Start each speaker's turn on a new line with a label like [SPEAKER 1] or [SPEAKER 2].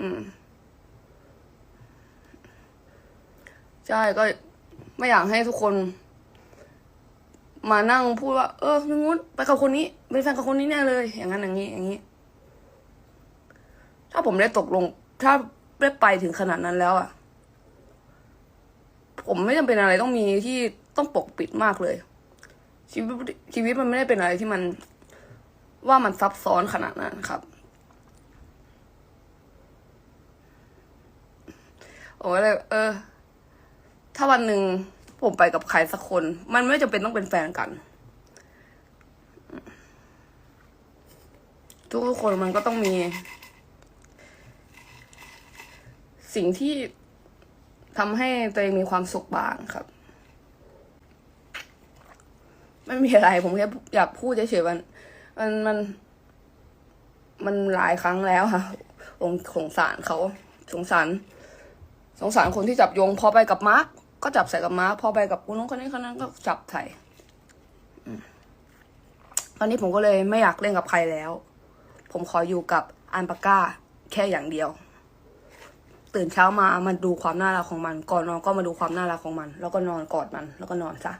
[SPEAKER 1] อืม ใช่ก็ไม่อยากให้ทุกคน มานั่งพูดว่า เออนึงนู้นไปกับคนนี้เป็นแฟนกับคนนี้แน่เลย อย่างนั้นอย่างนี้ อย่างนี้ ถ้าผมได้ตกลง ถ้าได้ไปถึงขนาดนั้นแล้วอะผมไม่จำเป็นอะไรต้องมีที่ต้องปกปิดมากเลย ชีวิตชีวิตมันไม่ได้เป็นอะไรที่มันว่ามันซับซ้อนขนาดนั้นครับ ผมก็เลย เออ ถ้าวันหนึ่งผมไปกับใครสักคน มันไม่จำเป็นต้องเป็นแฟนกัน ทุกคนมันก็ต้องมี สิ่งที่ทำให้ตัวเองมีความสุขบ้างครับ ไม่มีอะไร ผมแค่อยากพูดเฉยๆมัน มันมัน มันหลายครั้งแล้วค่ะสงสารเขาสงสาร สงสารคนที่จับโยง พอไปกับมาร์กก็จับใส่กับมาร์กพอไปกับคนนู้นคนนี้คนนั้นก็จับใส่ตอนนี้ผมก็เลยไม่อยากเล่นกับใครแล้ว ผมขออยู่กับอันปาก้าแค่อย่างเดียว ตื่นเช้ามามันดูความน่ารักของมัน ก่อนนอนก็มาดูความน่ารักของมัน แล้วก็นอนกอดมัน แล้วก็นอนซะ